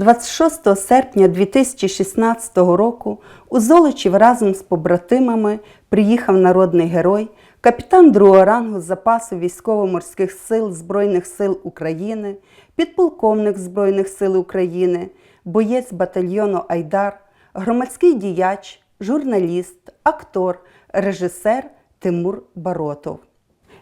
26 серпня 2016 року у Золочів разом з побратимами приїхав народний герой, капітан другого рангу запасу військово-морських сил Збройних сил України, підполковник Збройних сил України, боєць батальйону Айдар, громадський діяч, журналіст, актор, режисер Тимур Баротов.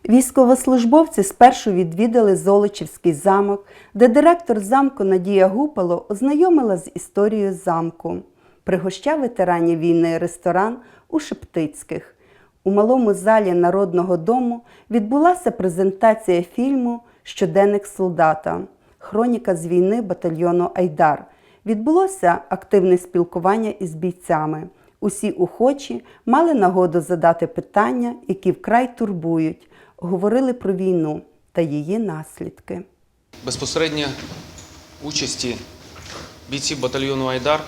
Військовослужбовці спершу відвідали Золочівський замок, де директор замку Надія Гупало ознайомила з історією замку. Пригощав ветеранів війни ресторан у Шептицьких. У малому залі Народного дому відбулася презентація фільму Щоденник солдата. Хроніка з війни батальйону Айдар. Відбулося активне спілкування із бійцями. Усі охочі мали нагоду задати питання, які вкрай турбують, говорили про війну та її наслідки. Безпосередньо участі бійців батальйону Айдар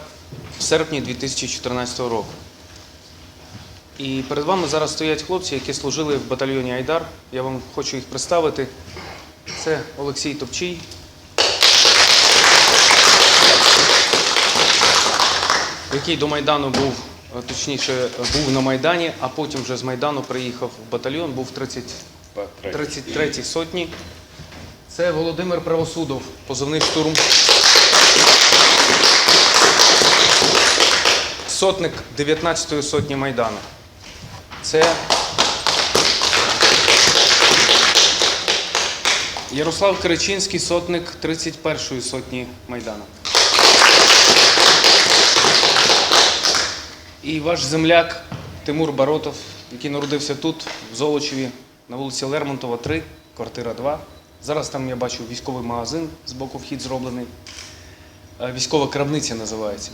в серпні 2014 року. І перед вами зараз стоять хлопці, які служили в батальйоні Айдар. Я вам хочу їх представити. Це Олексій Топчий. Який до Майдану був, точніше, був на Майдані, а потім вже з Майдану приїхав в батальйон, був 30 33 сотні. Це Володимир Правосудов, позивний штурм. Сотник 19-ї сотні Майдану. Це Ярослав Кричинський, сотник 31-ї сотні Майдану. І ваш земляк Тимур Баротов, який народився тут, в Золочеві на вулиці Лермонтова, 3, квартира 2. Зараз там я бачу військовий магазин з боку вхід зроблений. Е, Військова крамниця називається.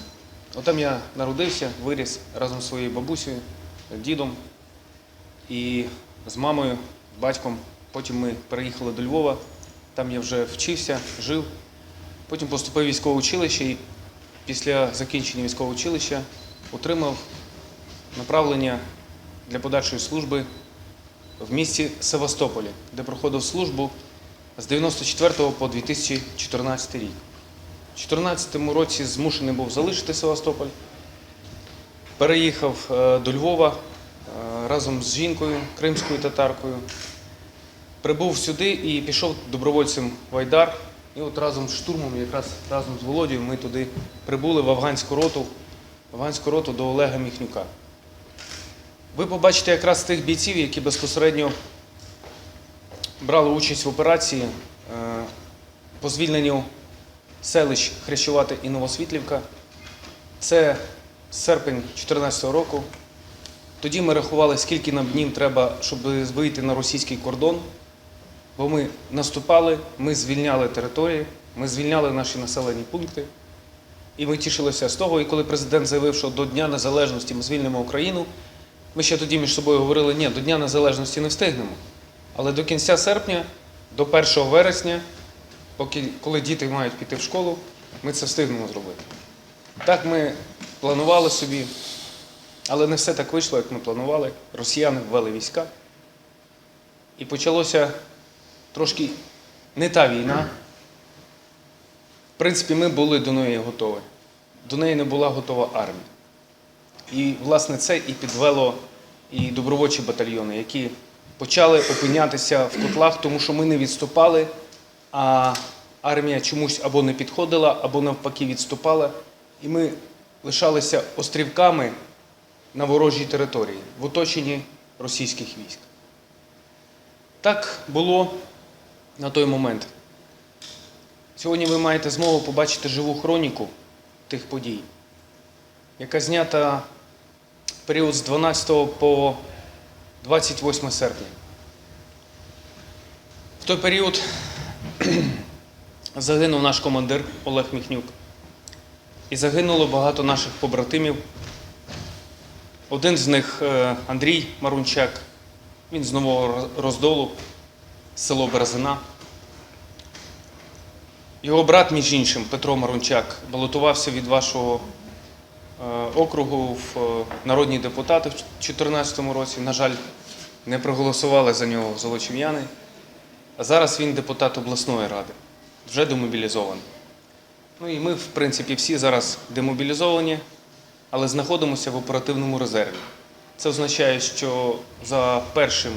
Отам я народився, виріс разом з своєю бабусею, дідом і з мамою, батьком. Потім ми переїхали до Львова, там я вже вчився, жив. Потім поступив в військове училище і після закінчення військового училища отримав направлення для подальшої служби в місті Севастополі, де проходив службу з 94 по 2014 рік. У 2014 році змушений був залишити Севастополь, переїхав е, до Львова е, разом з жінкою, кримською татаркою. Прибув сюди і пішов добровольцем в Айдар. І от разом з штурмом, якраз разом з Володією, ми туди прибули в афганську роту, в афганську роту до Олега Міхнюка. Ви побачите якраз тих бійців, які безпосередньо брали участь в операції е, по звільненню селищ Хрещувати і Новосвітлівка. Це серпень 2014 року. Тоді ми рахували, скільки нам днів треба, щоб вийти на російський кордон. Бо ми наступали, ми звільняли території, ми звільняли наші населені пункти. І ми тішилися з того, і коли президент заявив, що до Дня Незалежності ми звільнимо Україну, ми ще тоді між собою говорили, ні, до Дня Незалежності не встигнемо. Але до кінця серпня, до 1 вересня, поки, коли діти мають піти в школу, ми це встигнемо зробити. Так ми планували собі, але не все так вийшло, як ми планували. Росіяни ввели війська. І почалося трошки не та війна. В принципі, ми були до неї готові. До неї не була готова армія. І, власне, це і підвело і добровольчі батальйони, які почали опинятися в котлах, тому що ми не відступали, а армія чомусь або не підходила, або навпаки відступала. І ми лишалися острівками на ворожій території, в оточенні російських військ. Так було на той момент. Сьогодні ви маєте змогу побачити живу хроніку тих подій, яка знята період з 12 по 28 серпня. В той період загинув наш командир Олег Міхнюк. І загинуло багато наших побратимів. Один з них е, Андрій Марунчак, він з Нового Роздолу, село Березина. Його брат, між іншим, Петро Марунчак, балотувався від вашого округу в е, народні депутати в 2014 році. На жаль, не проголосували за нього золочів'яни. А зараз він депутат обласної ради, вже демобілізований. Ну і ми, в принципі, всі зараз демобілізовані, але знаходимося в оперативному резерві. Це означає, що за першим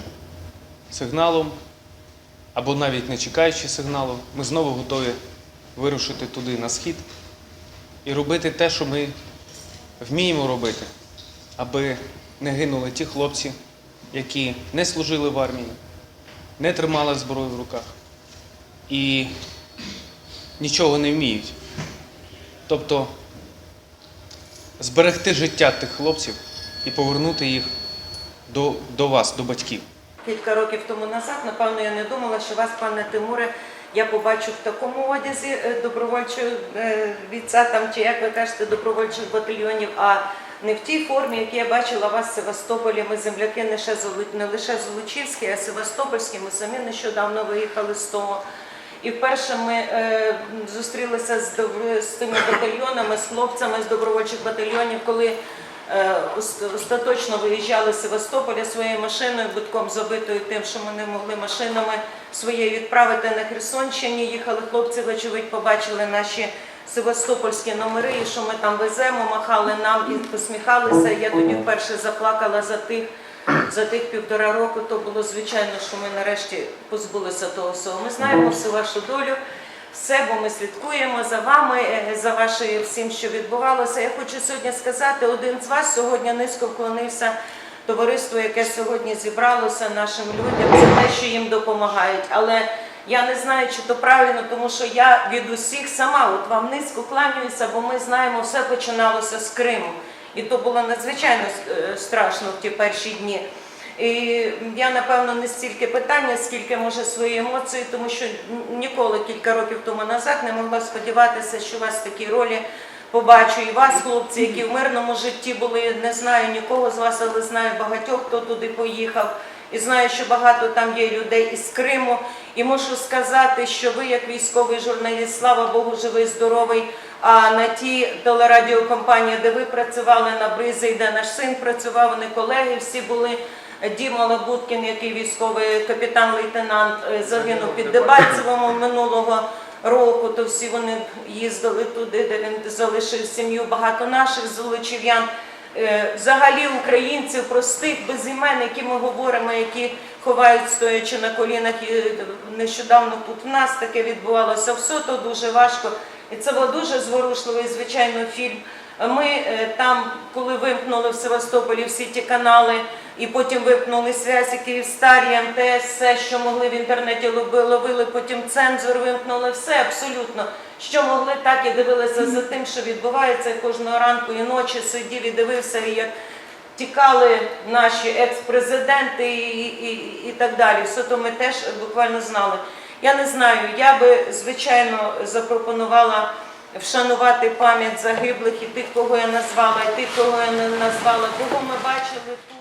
сигналом, або навіть не чекаючи сигналу, ми знову готові вирушити туди на схід і робити те, що ми вміємо робити, аби не гинули ті хлопці, які не служили в армії, не тримали зброю в руках і нічого не вміють. Тобто зберегти життя тих хлопців і повернути їх до, до вас, до батьків. Кілька років тому назад, напевно, я не думала, що вас, пане Тимуре, я побачу в такому одязі е, добровольчого е, бійця, там, чи як ви кажете, добровольчих батальйонів, а не в тій формі, які я бачила вас в Севастополі. Ми земляки не, ще не лише Золочівські, а Севастопольські. Ми самі нещодавно виїхали з того. І вперше ми е, зустрілися з, з тими батальйонами, з хлопцями з добровольчих батальйонів, коли е, остаточно виїжджали з Севастополя своєю машиною, битком забитою тим, що ми не могли машинами своєю відправити на Херсонщині. Їхали хлопці, вочевидь, побачили наші севастопольські номери, і що ми там веземо, махали нам і посміхалися. Я тоді вперше заплакала за тих. За тих півтора року то було звичайно, що ми нарешті позбулися того всього. Ми знаємо всю вашу долю, все, бо ми слідкуємо за вами, е, за вашою всім, що відбувалося. Я хочу сьогодні сказати, один з вас сьогодні низько вклонився товариству, яке сьогодні зібралося нашим людям за те, що їм допомагають. Але я не знаю, чи то правильно, тому що я від усіх сама от вам низько кланяюся, бо ми знаємо, все починалося з Криму. І то було надзвичайно е, страшно в ті перші дні. І я, напевно, не стільки питання, скільки може свої емоції, тому що ніколи кілька років тому назад не могла сподіватися, що вас в такій ролі побачу. І вас, хлопці, які в мирному житті були, не знаю нікого з вас, але знаю багатьох, хто туди поїхав. І знаю, що багато там є людей із Криму. І мушу сказати, що ви, як військовий журналіст, слава Богу, живий, здоровий. А на ті телерадіокомпанії, де ви працювали на бризі, де наш син працював, вони колеги всі були. Діма Лабуткін, який військовий капітан-лейтенант, е, загинув під Дебальцевому минулого року. То всі вони їздили туди, де він залишив сім'ю. Багато наших золочів'ян. Е, Взагалі українців простих, без імен, які ми говоримо, які ховають стоячи на колінах. І е, нещодавно тут в нас таке відбувалося. Все то дуже важко. І це був дуже зворушливий, звичайно, фільм. Ми е, там, коли вимкнули в Севастополі всі ті канали, і потім вимкнули зв'язі Київстарі, МТС, все, що могли в інтернеті лови- ловили, потім цензор вимкнули, все абсолютно. Що могли, так і дивилися за тим, що відбувається кожного ранку і ночі сидів і дивився, як тікали наші екс-президенти і, і, і так далі. Все то ми теж буквально знали. Я не знаю, я би звичайно запропонувала вшанувати пам'ять загиблих і тих, кого я назвала, і тих, кого я не назвала, кого ми бачили тут.